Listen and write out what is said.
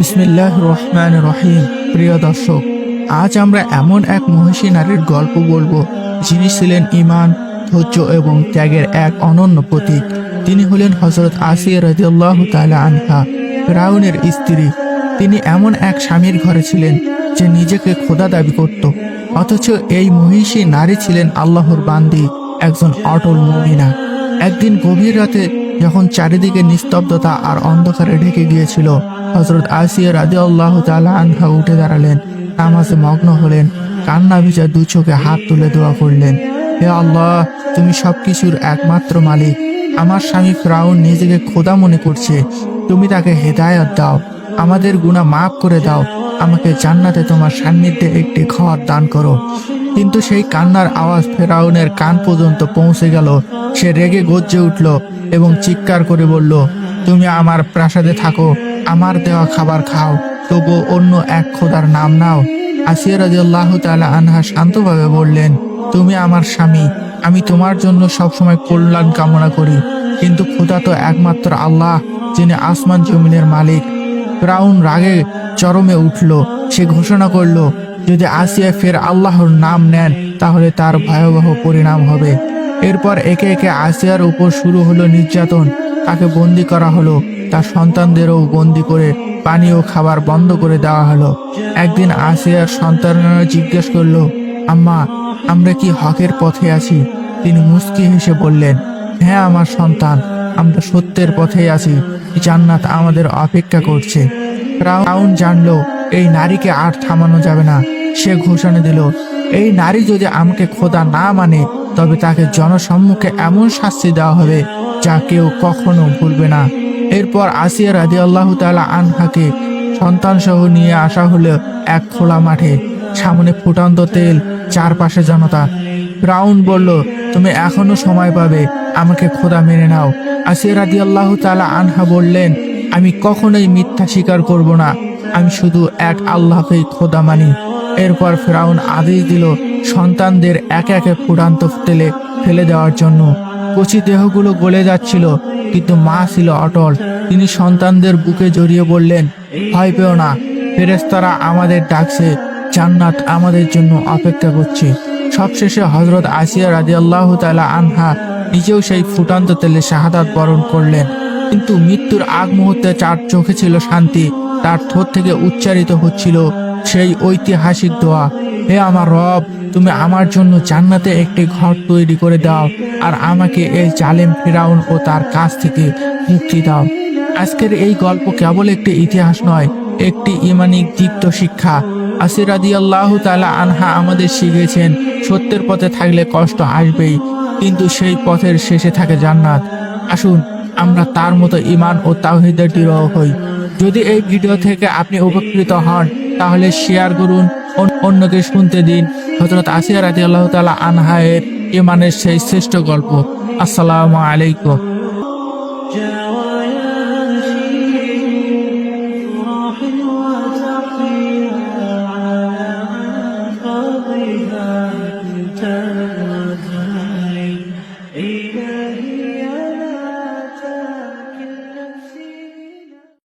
বিসমিল্লাহ রহমান রহিম প্রিয় দর্শক, আজ আমরা এমন এক মহিষী নারীর গল্প বলব, যিনি ছিলেন ইমান ধৈর্য এবং ত্যাগের এক অনন্য প্রতীক। তিনি হলেন হজরত আসিয়া রাজিউল্লাহ তালা আনহা রাউনের স্ত্রী। তিনি এমন এক স্বামীর ঘরে ছিলেন, যে নিজেকে খোদা দাবি করত। অথচ এই মহিষী নারী ছিলেন আল্লাহর বান্দি, একজন অটল মুমিনা। একদিন গভীর রাতে যখন চারিদিকে নিস্তব্ধতা আর অন্ধকারে ঢেকে গিয়েছিল হজরত আসিয়া রাজি আল্লাহ আনহা উঠে দাঁড়ালেন, নামাজে মগ্ন হলেন, কান্না ভিজা দু চোখে হাত তুলে দোয়া করলেন, হে আল্লাহ, তুমি সবকিছুর একমাত্র মালিক। আমার স্বামী ফ্রাউন নিজেকে খোদা মনে করছে। তুমি তাকে হেদায়ত দাও, আমাদের গুণা মাফ করে দাও। আমাকে জান্নাতে তোমার সান্নিধ্যে একটি ঘর দান করো। কিন্তু সেই কান্নার আওয়াজ ফেরাউনের কান পর্যন্ত পৌঁছে গেল। সে রেগে গজ্জে উঠল এবং চিৎকার করে বলল, তুমি আমার প্রাসাদে থাকো, আমার দেওয়া খাবার খাও, তবু অন্য এক খোদার নাম নাও। আসিয়া রাজিয়াল্লাহ তালা আনহা শান্তভাবে বললেন, তুমি আমার স্বামী, আমি তোমার জন্য সবসময় কল্যাণ কামনা করি, কিন্তু খোদা তো একমাত্র আল্লাহ, যিনি আসমান জমিনের মালিক। ফ্রাউন রাগে চরমে উঠল, সে ঘোষণা করল, যদি আসিয়া ফের আল্লাহর নাম নেন, তাহলে তার ভয়াবহ পরিণাম হবে। এরপর একে একে আসিয়ার উপর শুরু হলো নির্যাতন। তাকে বন্দি করা হলো। তার সন্তানদেরও বন্দি করে পানি ও খাবার বন্ধ করে দেওয়া হলো। একদিন আসিয়ার সন্তানরা জিজ্ঞেস করল, আম্মা, আমরা কি হকের পথে আছি? তিনি মুস্কি হেসে বললেন হ্যাঁ আমার সন্তান, আমরা সত্যের পথেই আছি। জান্নাত আমাদের অপেক্ষা করছে। রাউন জানলো, এই নারীকে আর থামানো যাবে না। সে ঘোষণা দিল এই নারী যদি আমাকে খোদা না মানে তবে তাকে জনসম্মুখে এমন শাস্তি দেওয়া হবে যা কেউ কখনো ভুলবে না। এরপর আসিয়া রাজি আল্লাহ তালা আনহাকে সন্তান সহ নিয়ে আসা হলো এক খোলা মাঠে। সামনে ফুটান্ত তেল, চারপাশে জনতা। রাউন বলল, তুমি এখনও সময় পাবে, আমাকে খোদা মেনে নাও। আসিয়া রাজি আল্লাহ তালা আনহা বললেন, আমি কখনোই মিথ্যা স্বীকার করব না। আমি শুধু এক আল্লাহকেই খোদা মানি। এরপর ফেরাউন আদেশ দিল সন্তানদের একে একে ফুটান্ত তেলে ফেলে দেওয়ার জন্য। কচি দেহগুলো গলে যাচ্ছিল, কিন্তু মা ছিল অটল। তিনি সন্তানদের বুকে জড়িয়ে বললেন, ভয় পেও না ফেরেস্তারা আমাদের ডাকছে, জান্নাত আমাদের জন্য অপেক্ষা করছে। সবশেষে হজরত আসিয়া রাজি আল্লাহ তালা আনহা নিজেও সেই ফুটান্ত তেলে শাহাদাত বরণ করলেন। কিন্তু মৃত্যুর আগ মুহূর্তে চার চোখে ছিল শান্তি, তার ঠোঁট থেকে উচ্চারিত হচ্ছিল সেই ঐতিহাসিক দোয়া। হে আমার রব, তুমি আমার জন্য জান্নাতে একটি ঘর তৈরি করে দাও আর আমাকে এই জালেম ফেরাউন ও তার কাছ থেকে মুক্তি দাও। আজকের এই গল্প কেবল একটি ইতিহাস নয়, একটি ইমানিক দীপ্ত শিক্ষা। আসিরাদি আল্লাহ তালা আনহা আমাদের শিখেছেন সত্যের পথে থাকলে কষ্ট আসবেই, কিন্তু সেই পথের শেষে থাকে জান্নাত। আসুন, আমরা তার মতো ইমান ও তাওহিদের দৃঢ় হই। যদি এই ভিডিও থেকে আপনি উপকৃত হন তাহলে শেয়ার করুন অন্যকে শুনতে দিন। হজরত আসিয়া রাজি আল্লাহ তালা আনহায়ের ইমানের সেই শ্রেষ্ঠ গল্প। আসসালামু আলাইকুম।